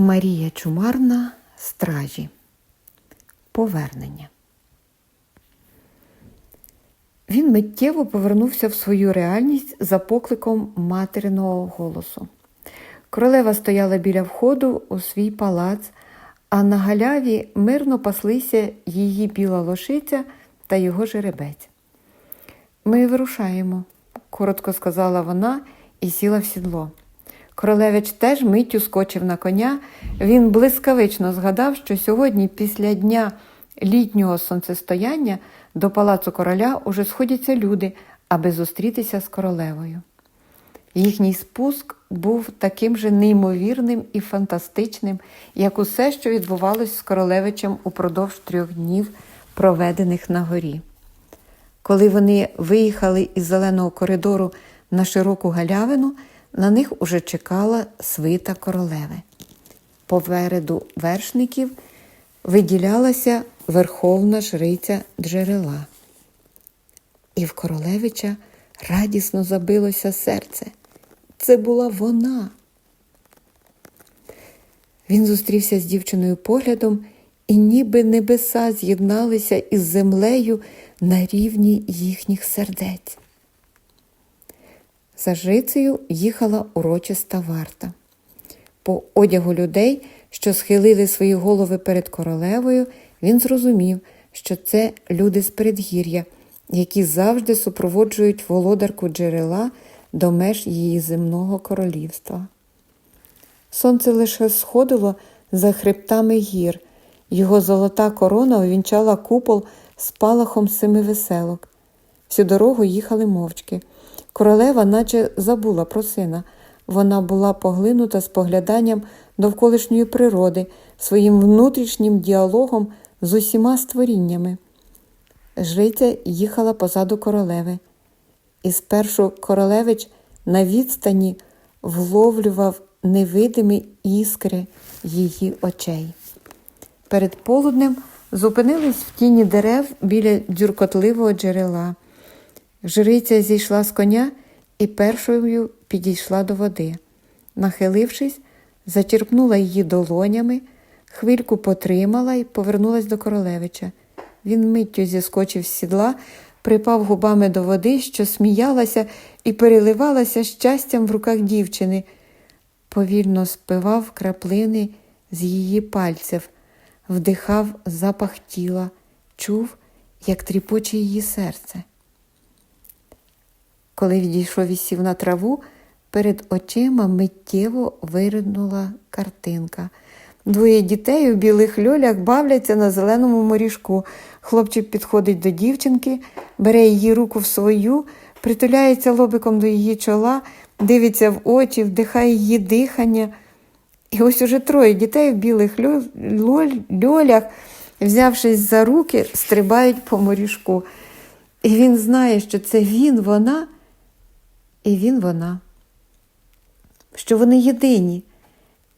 Марія Чумарна Стражі. Повернення. Він миттєво повернувся в свою реальність за покликом материного голосу. Королева стояла біля входу у свій палац, а на галяві мирно паслися її біла лошиця та його жеребець. Ми вирушаємо, коротко сказала вона і сіла в сідло. Королевич теж миттю скочив на коня. Він блискавично згадав, що сьогодні, після дня літнього сонцестояння, до палацу короля уже сходяться люди, аби зустрітися з королевою. Їхній спуск був таким же неймовірним і фантастичним, як усе, що відбувалось з королевичем упродовж трьох днів, проведених на горі. Коли вони виїхали із зеленого коридору на широку галявину, на них уже чекала свита королеви. Попереду вершників виділялася верховна жриця джерела. І в королевича радісно забилося серце. Це була вона. Він зустрівся з дівчиною поглядом, і ніби небеса з'єдналися із землею на рівні їхніх сердець. За жрицею їхала урочиста варта. По одягу людей, що схилили свої голови перед королевою, він зрозумів, що це люди з передгір'я, які завжди супроводжують володарку джерела до меж її земного королівства. Сонце лише сходило за хребтами гір, його золота корона увінчала купол з палахом семи веселок. Всю дорогу їхали мовчки. Королева наче забула про сина. Вона була поглинута спогляданням довколишньої природи, своїм внутрішнім діалогом з усіма створіннями. Жриця їхала позаду королеви, і спершу королевич на відстані вловлював невидимі іскри її очей. Перед полуднем зупинились в тіні дерев біля дзюркотливого джерела. Жриця зійшла з коня і першою підійшла до води. Нахилившись, зачерпнула її долонями, хвильку потримала і повернулась до королевича. Він миттю зіскочив з сідла, припав губами до води, що сміялася і переливалася щастям в руках дівчини, повільно спивав краплини з її пальців, вдихав запах тіла, чув, як тріпоче її серце. Коли відійшов і сів на траву, перед очима миттєво виринула картинка. Двоє дітей у білих льолях бавляться на зеленому моріжку. Хлопчик підходить до дівчинки, бере її руку в свою, притуляється лобиком до її чола, дивиться в очі, вдихає її дихання. І ось уже троє дітей в білих льолях, взявшись за руки, стрибають по моріжку. І він знає, що це він, вона, і він, вона, що вони єдині.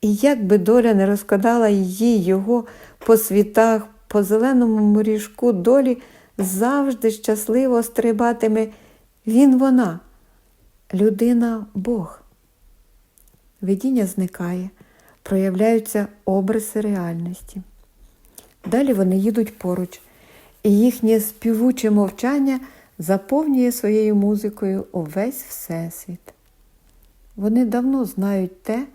І як би доля не розкладала її, його по світах, по зеленому моріжку долі завжди щасливо стрибатиме він вона, людина Бог. Видіння зникає, проявляються обриси реальності. Далі вони їдуть поруч, і їхнє співуче мовчання заповнює своєю музикою увесь Всесвіт. Вони давно знають те,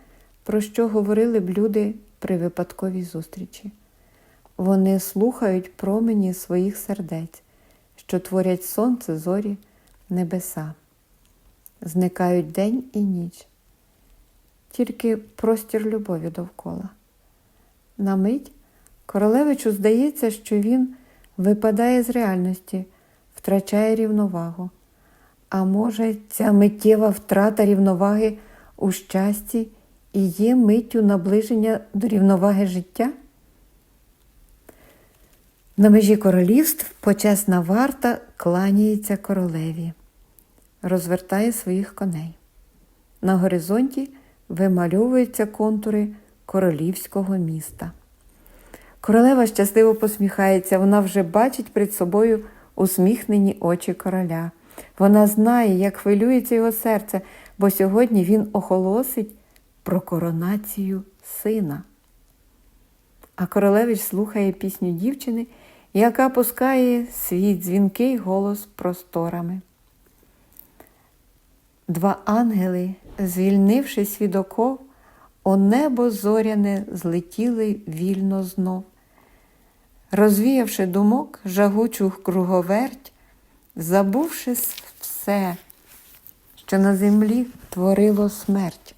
про що говорили б люди при випадковій зустрічі. Вони слухають промені своїх сердець, що творять сонце, зорі, небеса. Зникають день і ніч, тільки простір любові довкола. На мить королевичу здається, що він випадає з реальності, втрачає рівновагу. А може, ця миттєва втрата рівноваги у щасті і є миттю наближення до рівноваги життя? На межі королівств почесна варта кланяється королеві, розвертає своїх коней. На горизонті вимальовуються контури королівського міста. Королева щасливо посміхається, вона вже бачить перед собою усміхнені очі короля. Вона знає, як хвилюється його серце, бо сьогодні він оголосить про коронацію сина. А королевич слухає пісню дівчини, яка пускає свій дзвінкий голос просторами. Два ангели, звільнившись від оков, у небо зоряне злетіли вільно знов. Розвіявши думок жагучу круговерть, забувши все, що на землі творило смерть.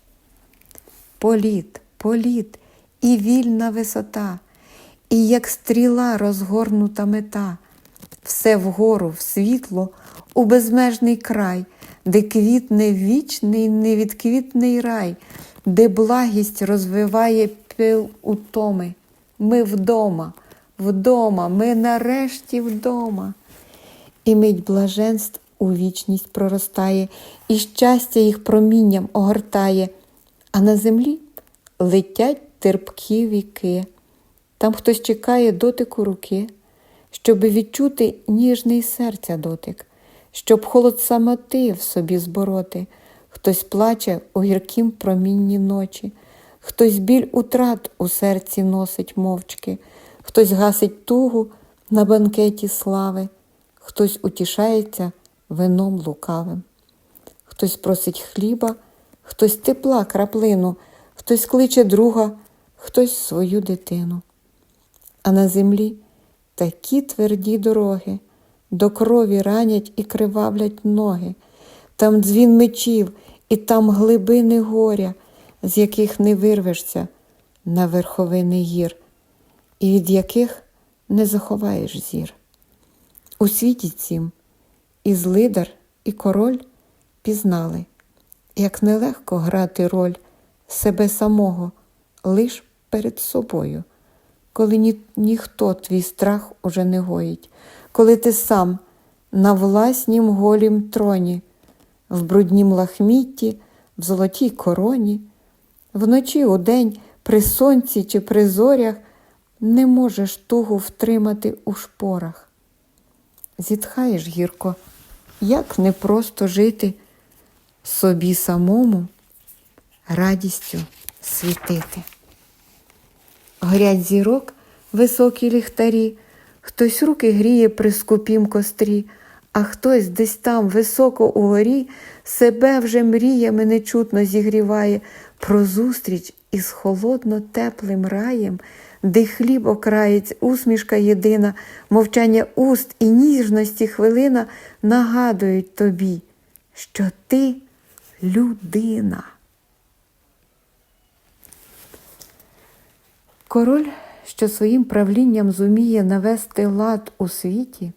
Політ, політ і вільна висота, і як стріла розгорнута мета, все вгору, в світло, у безмежний край, де квітне вічний невідквітний рай, де благість розвиває пил утоми. Ми вдома, вдома, ми нарешті вдома. І мить блаженств у вічність проростає, і щастя їх промінням огортає, а на землі летять терпкі віки. Там хтось чекає дотику руки, щоби відчути ніжний серця дотик, щоб холод самоти в собі збороти. Хтось плаче у гіркім промінні ночі, хтось біль утрат у серці носить мовчки, хтось гасить тугу на банкеті слави, хтось утішається вином лукавим, хтось просить хліба, хтось тепла краплину, хтось кличе друга, хтось свою дитину. А на землі такі тверді дороги, до крові ранять і кривавлять ноги, там дзвін мечів, і там глибини горя, з яких не вирвешся на верховини гір, і від яких не заховаєш зір. У світі цім і злидар, і король пізнали, як нелегко грати роль себе самого лиш перед собою, коли ні, ніхто твій страх уже не гоїть, коли ти сам на власнім голім троні, в бруднім лахмітті, в золотій короні, вночі у день при сонці чи при зорях не можеш тугу втримати у шпорах. Зітхаєш гірко, як непросто жити собі самому радістю світити. Горять зірок високі ліхтарі, хтось руки гріє при скупім кострі, а хтось десь там високо угорі себе вже мріями нечутно зігріває про зустріч із холодно теплим раєм, де хліб окраєць, усмішка єдина, мовчання уст і ніжності хвилина нагадують тобі, що ти людина. Король, що своїм правлінням зуміє навести лад у світі,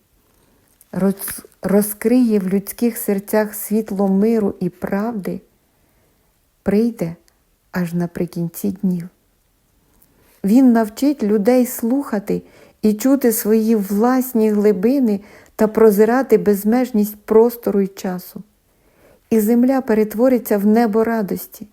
розкриє в людських серцях світло миру і правди, прийде аж наприкінці днів. Він навчить людей слухати і чути свої власні глибини та прозирати безмежність простору й часу. І земля перетвориться в небо радості.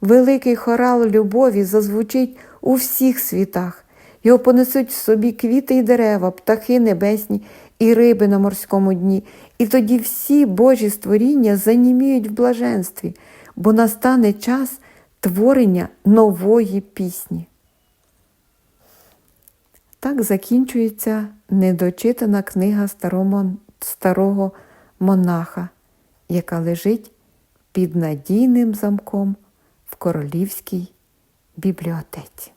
Великий хорал любові зазвучить у всіх світах. Його понесуть в собі квіти й дерева, птахи небесні і риби на морському дні. І тоді всі Божі створіння заніміють в блаженстві, бо настане час творення нової пісні. Так закінчується недочитана книга старого, старого монаха, яка лежить під надійним замком в королівській бібліотеці.